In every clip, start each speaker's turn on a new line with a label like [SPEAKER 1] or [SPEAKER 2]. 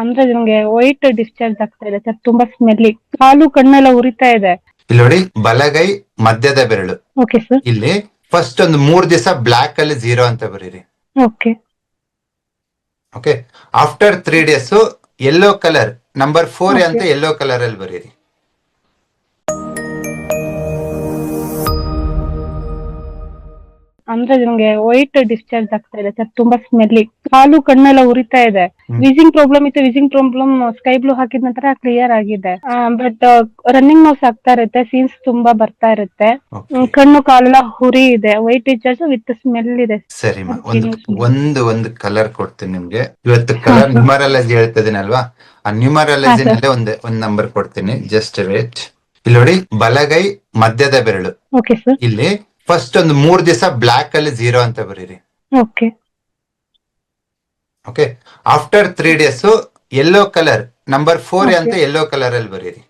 [SPEAKER 1] ಅಂದ್ರೆ ನಿಮ್ಗೆ white discharge ಆಗ್ತಾ ಇದೆ ಸರ್ ತುಂಬಾ ಸ್ಮೆಲ್ಲಿ ಕಾಲು ಕಣ್ಣೆಲ್ಲ ಉರಿತಾ ಇದೆ.
[SPEAKER 2] ಇಲ್ಲಿ ನೋಡಿ ಬಲಗೈ ಮಧ್ಯದ ಬೆರಳು.
[SPEAKER 1] ಓಕೆ ಸರ್
[SPEAKER 2] ಇಲ್ಲಿ ಫಸ್ಟ್ ಒಂದು ಮೂರ್ ದಿವಸ ಬ್ಲಾಕ್ ಅಲ್ಲಿ ಜೀರೋ ಅಂತ ಬರೀರಿ.
[SPEAKER 1] Okay
[SPEAKER 2] okay after three days yellow colour number four ಅಂತ ಯೆಲ್ಲೋ ಕಲರ್ ಅಲ್ಲಿ ಬರೀರಿ.
[SPEAKER 1] ಅಂದ್ರೆ ನಂಗೆ ವೈಟ್ ಡಿಸ್ಚಾರ್ಜ್ ಆಗ್ತಾ ಇದೆ ಸರ್. ತುಂಬಾ ಸ್ಮೆಲ್ಲಿ ಕಾಲು ಕಣ್ಣೆಲ್ಲ ಉರಿತಾ ಇದೆ. ವಿಸಿಂಗ್ ಪ್ರಾಬ್ಲಮ್ ಇತ್ತು ವಿಸಿಂಗ್ ಪ್ರಾಬ್ಲಮ್ ಸ್ಕೈ ಬ್ಲೂ ಹಾಕಿದ ನಂತರ ಕ್ಲಿಯರ್ ಆಗಿದೆ. ಬಟ್ ರನ್ನಿಂಗ್ ನೋಸ್ ಆಗ್ತಾ ಇರುತ್ತೆ ಸೀನ್ಸ್ ತುಂಬಾ ಬರ್ತಾ ಇರುತ್ತೆ. ಕಣ್ಣು ಕಾಲೆಲ್ಲ ಹುರಿ ಇದೆ. ವೈಟ್ ಡಿಸ್ಚಾರ್ಜ್ ವಿತ್ ಸ್ಮೆಲ್ ಇದೆ.
[SPEAKER 2] ಸರಿ ಒಂದು ಒಂದು ಒಂದು ಕಲರ್ ಕೊಡ್ತೀನಿ ನಿಮ್ಗೆ. ಇವತ್ತು ಕಲರ್. ನ್ಯೂಮರಾಲಜಿ ಹೇಳ್ತಾ ಇದೀನಲ್ವಾ ಆ ನ್ಯೂಮರಾಲಜಿ
[SPEAKER 1] ಅಲ್ಲೇ sir.
[SPEAKER 2] ಒಂದ್ ಒಂದ್ ನಂಬರ್ ಕೊಡ್ತೀನಿ. ಜಸ್ಟ್ ವೇಟ್ ಇಲ್ಲಿ ನೋಡಿ ಬಲಗೈ ಮಧ್ಯದ ಬೆರಳು. ಇಲ್ಲಿ ಫಸ್ಟ್ ಒಂದು ಮೂರ್ ದಿವಸ ಬ್ಲಾಕ್ ಅಲ್ಲಿ ಜೀರೋ ಅಂತ ಬರೀರಿ.
[SPEAKER 1] Okay
[SPEAKER 2] okay after three days yellow colour number four. ಅಂತ ಎಲ್ಲೋ ಕಲರ್ ಅಲ್ಲಿ ಬರೀರಿ.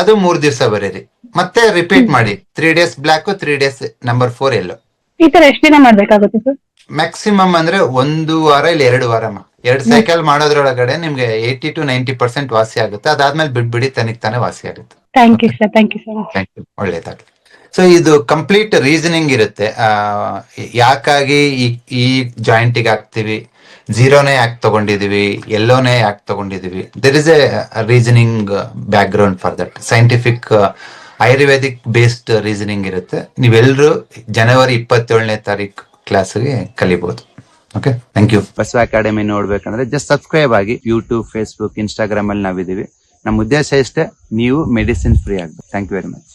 [SPEAKER 2] ಅದು ಮೂರ್ ದಿವಸ ಬರೀರಿ. ಮತ್ತೆ ರಿಪೀಟ್ ಮಾಡಿ. Three days black three days number four yellow
[SPEAKER 1] ಈ ತರ ಎಷ್ಟು ದಿನ ಮಾಡ್ಬೇಕಾಗುತ್ತೆ ಸರ್
[SPEAKER 2] ಮ್ಯಾಕ್ಸಿಮಮ್ ಅಂದ್ರೆ ಒಂದು ವಾರ ಇಲ್ಲ ಎರಡು ವಾರ ಎರಡು ಸೈಕಲ್ ಮಾಡೋದ್ರೊಳಗಡೆ ನಿಮ್ಗೆ ಏಯ್ಟಿ ಟು ನೈಂಟಿ ಪರ್ಸೆಂಟ್ ವಾಸಿ ಆಗುತ್ತೆ. ಅದಾದ್ಮೇಲೆ ಬಿಡ್ಬಿಡಿ ತನಿಗ್ ತಾನೇ ವಾಸಿ ಆಗುತ್ತೆ.
[SPEAKER 1] Thank you sir thank you sir
[SPEAKER 2] thank you ಒಳ್ಳೇದಾಗ್ಲಿ. ಸೊ ಇದು ಕಂಪ್ಲೀಟ್ ರೀಸನಿಂಗ್ ಇರುತ್ತೆ. ಯಾಕಾಗಿ ಈ ಈ ಜಾಯಿಂಟಿಗೆ ಹಾಕ್ತಿವಿ? ಝೀರೋನೇ ಯಾಕೆ ತಗೊಂಡಿದೀವಿ? ಎಲ್ಲೋನೇ ಯಾಕೆ ತಗೊಂಡಿದೀವಿ? There is a reasoning background for that scientific Ayurvedic based reasoning ಇರುತ್ತೆ. ನೀವೆಲ್ಲರೂ ಜನವರಿ ಇಪ್ಪತ್ತೇಳನೇ ತಾರೀಕು ಕ್ಲಾಸ್ಗೆ ಕಲಿಬಹುದು okay thank you
[SPEAKER 3] Basava Academy ನೋಡ್ಬೇಕಂದ್ರೆ ಜಸ್ಟ್ ಸಬ್ಸ್ಕ್ರೈಬ್ ಆಗಿ ಯೂಟ್ಯೂಬ್ ಫೇಸ್ಬುಕ್ ಇನ್ಸ್ಟಾಗ್ರಾಮ್ ಅಲ್ಲಿ ನಾವಿದೀವಿ ನಮ್ಮ ಉದ್ದೇಶ ಇಷ್ಟೇ, ನೀವು ಮೆಡಿಸಿನ್ ಫ್ರೀ ಆಗ್ಬೇಕು. Thank you very much